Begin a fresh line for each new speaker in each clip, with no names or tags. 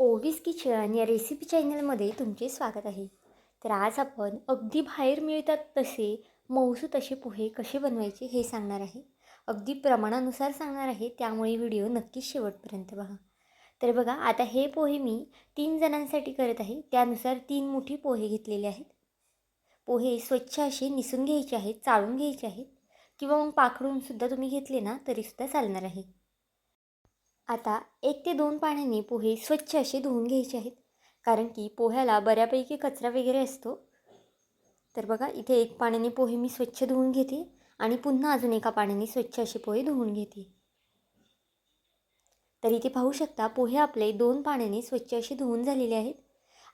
ओवीस kitchen या recipe चॅनलमध्ये तुमचे स्वागत आहे. तर आज आपण अगदी बाहेर मिळतात तसे मऊसूत असे पोहे कसे बनवायचे हे सांगणार आहे. अगदी प्रमाणानुसार सांगणार आहे त्यामुळे व्हिडिओ नक्कीच शेवटपर्यंत बघा. तर बघा आता हे पोहे मी तीन जणांसाठी करत आहे त्यानुसार तीन मोठी पोहे घेतलेले आहेत. पोहे स्वच्छ असे निसून घ्यायचे आहेत चाळून घ्यायचे आहेत. किंवा मग पाखडूनसुद्धा तुम्ही घेतले ना तरीसुद्धा चालणार आहे. आता एक ते दोन पाण्याने पोहे स्वच्छ असे धुवून घ्यायचे आहेत. कारण की पोह्याला बऱ्यापैकी कचरा वगैरे असतो. तर बघा इथे एक पाण्याने पोहे मी स्वच्छ धुवून घेते आणि पुन्हा अजून एका पाण्याने स्वच्छ असे पोहे धुवून घेते. तर इथे पाहू शकता पोहे आपले दोन पाण्याने स्वच्छ असे धुवून झालेले आहेत.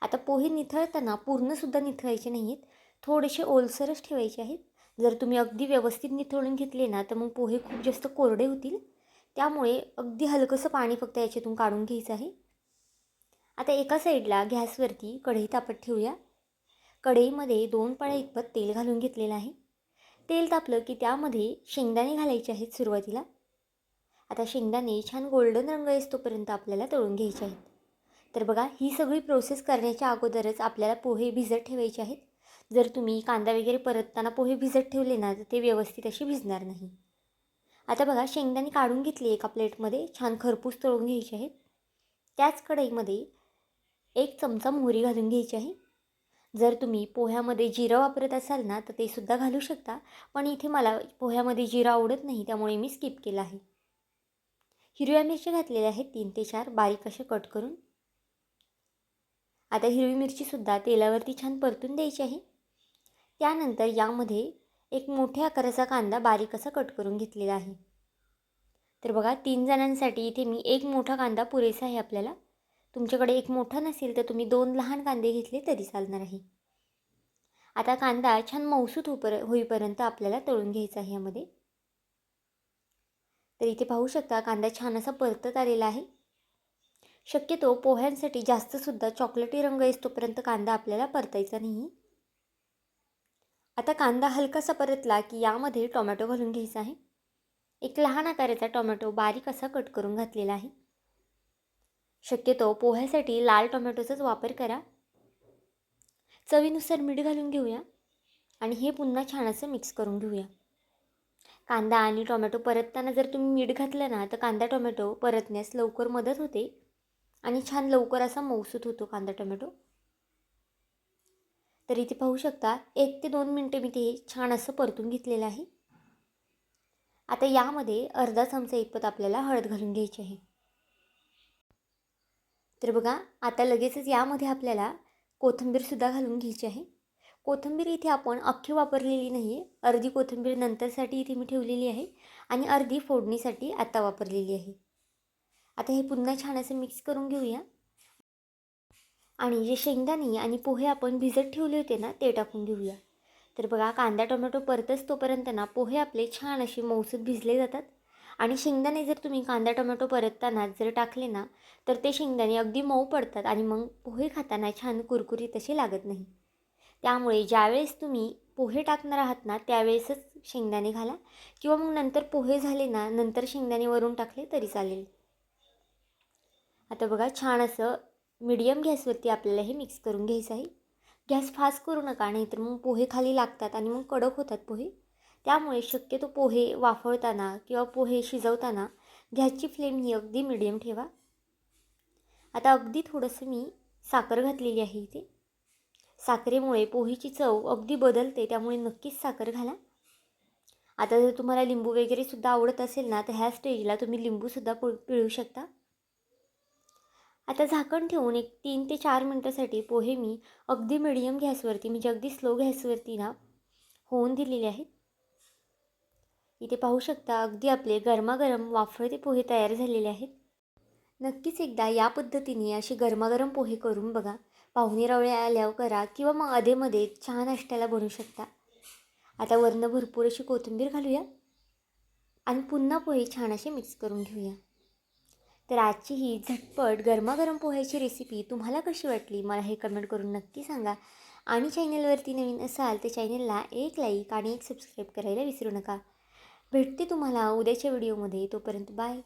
आता पोहे निथळताना पूर्णसुद्धा निथळायचे नाही आहेत थोडेसे ओलसरच ठेवायचे आहेत. जर तुम्ही अगदी व्यवस्थित निथळून घेतले ना तर मग पोहे खूप जास्त कोरडे होतील. त्यामुळे अगदी हलकंसं पाणी फक्त याच्यातून काढून घ्यायचं आहे. आता एका साईडला गॅसवरती कढई तापत ठेवूया. कढईमध्ये दोन पाळ्या इतपत तेल घालून घेतलेलं आहे. तेल तापलं की त्यामध्ये शेंगदाणे घालायचे आहेत सुरुवातीला. आता शेंगदाणे छान गोल्डन रंग येतोपर्यंत आपल्याला तळून घ्यायचे आहेत. तर बघा ही सगळी प्रोसेस करण्याच्या अगोदरच आपल्याला पोहे भिजत ठेवायचे आहेत. जर तुम्ही कांदा वगैरे परतताना पोहे भिजत ठेवले ना तर ते व्यवस्थित असे भिजणार नाही. आता बघा शेंगदाणे काढून घेतली एका प्लेटमध्ये. छान खरपूस तळून घ्यायचे आहेत. त्याच कढईमध्ये एक चमचा मोहरी घालून घ्यायची आहे. जर तुम्ही पोह्यामध्ये जिरं वापरत असाल ना तर ते सुद्धा घालू शकता. पण इथे मला पोह्यामध्ये जिरं आवडत नाही त्यामुळे मी स्किप केलं आहे. हिरव्या मिरची घातलेल्या आहेत तीन ते चार. बारीक असे कट करून. आता हिरवी मिरचीसुद्धा तेलावरती छान परतून द्यायची आहे. त्यानंतर यामध्ये एक मोठ्या आकाराचा कांदा बारीक असा कट करून घेतलेला आहे. तर बघा तीन जणांसाठी इथे मी एक मोठा कांदा पुरेसा आहे आपल्याला. तुमच्याकडे एक मोठा नसेल तर तुम्ही दोन लहान कांदे घेतले तरी चालणार आहे. आता कांदा छान मौसूत होपर होईपर्यंत आपल्याला तळून घ्यायचा आहे यामध्ये. तर इथे पाहू शकता कांदा छान असा परतत आलेला आहे. शक्यतो पोह्यांसाठी जास्तसुद्धा चॉकलेटी रंग येतोपर्यंत कांदा आपल्याला परतायचा नाही. आता कांदा हलकासा परतला की यामध्ये टोमॅटो घालून घ्यायचा आहे. एक लहान आकाराचा टोमॅटो बारीक असा कट करून घातलेला आहे. शक्यतो पोह्यासाठी लाल टोमॅटोचाच वापर करा. चवीनुसार मीठ घालून घेऊया आणि हे पुन्हा छान असं मिक्स करून घेऊया. कांदा आणि टोमॅटो परतताना जर तुम्ही मीठ घातलं ना तर कांदा टोमॅटो परतण्यास लवकर मदत होते आणि छान लवकर असा मौसूत होतो कांदा टोमॅटो. तर इथे पाहू शकता एक ते दोन मिनटं मी ते छान असं परतून घेतलेलं आहे. आता यामध्ये अर्धा चमचा इतपत आपल्याला हळद घालून घ्यायची आहे. तर बघा आता लगेचच यामध्ये आपल्याला कोथिंबीरसुद्धा घालून घ्यायची आहे. कोथिंबीर इथे आपण अख्खी वापरलेली नाही आहे अर्धी कोथिंबीर नंतरसाठी इथे मी ठेवलेली आहे आणि अर्धी फोडणीसाठी आत्ता वापरलेली आहे. आता हे पुन्हा छान असं मिक्स करून घेऊया. आणि जे शेंगदाणे आणि पोहे आपण भिजत ठेवले होते ना ते टाकून घेऊया. तर बघा कांदा टोमॅटो परतच तोपर्यंत ना पोहे आपले छान असे मौसूद भिजले जातात. आणि शेंगदाणे जर तुम्ही कांदा टोमॅटो परतताना जर टाकले ना तर ते शेंगदाणे अगदी मऊ पडतात आणि मग पोहे खाताना छान कुरकुरीत असे लागत नाही. त्यामुळे ज्यावेळेस तुम्ही पोहे टाकणार आहात ना त्यावेळेसच शेंगदाणे घाला. किंवा मग नंतर पोहे झाले ना नंतर शेंगदाणे वरून टाकले तरी चालेल. आता बघा छान असं मीडियम गॅसवरती आपल्याला हे मिक्स करून घ्यायचं आहे. गॅस फास्ट करू नका नाहीतर मग पोहे खाली लागतात आणि मग कडक होतात पोहे. त्यामुळे शक्यतो पोहे वाफळताना किंवा पोहे शिजवताना गॅसची फ्लेम ही अगदी मिडियम ठेवा. आता अगदी थोडंसं मी साखर घातलेली आहे इथे. साखरेमुळे पोहेची चव अगदी बदलते त्यामुळे नक्कीच साखर घाला. आता जर तुम्हाला लिंबू वगैरे सुद्धा आवडत असेल ना तर ह्या स्टेजला तुम्ही लिंबूसुद्धा पु पिळू शकता. आता झाकण ठेवून एक तीन ते चार मिनटासाठी पोहे मी अगदी मिडियम गॅसवरती म्हणजे अगदी स्लो गॅसवरती ना होऊन दिलेले आहेत. इथे पाहू शकता अगदी आपले गरमागरम वाफळते पोहे तयार झालेले आहेत. नक्कीच एकदा या पद्धतीने असे गरमागरम पोहे करून बघा. पाहुणे रवळे आल्यावर करा किंवा मग अधेमध्ये छान नाश्त्याला बनवू शकता. आता वरनं भरपूर अशी कोथिंबीर घालूया. आणि पुन्हा पोहे छान असे मिक्स करून घेऊया. तर आजची ही झटपट गरमागरम पोह्याची रेसिपी तुम्हाला कशी वाटली? मला हे कमेंट करून नक्की सांगा. आणि चॅनलवरती नवीन असाल तर चॅनलला एक लाईक आणि एक सबस्क्राईब करायला विसरू नका. भेटते तुम्हाला उद्याच्या व्हिडिओमध्ये तोपर्यंत बाय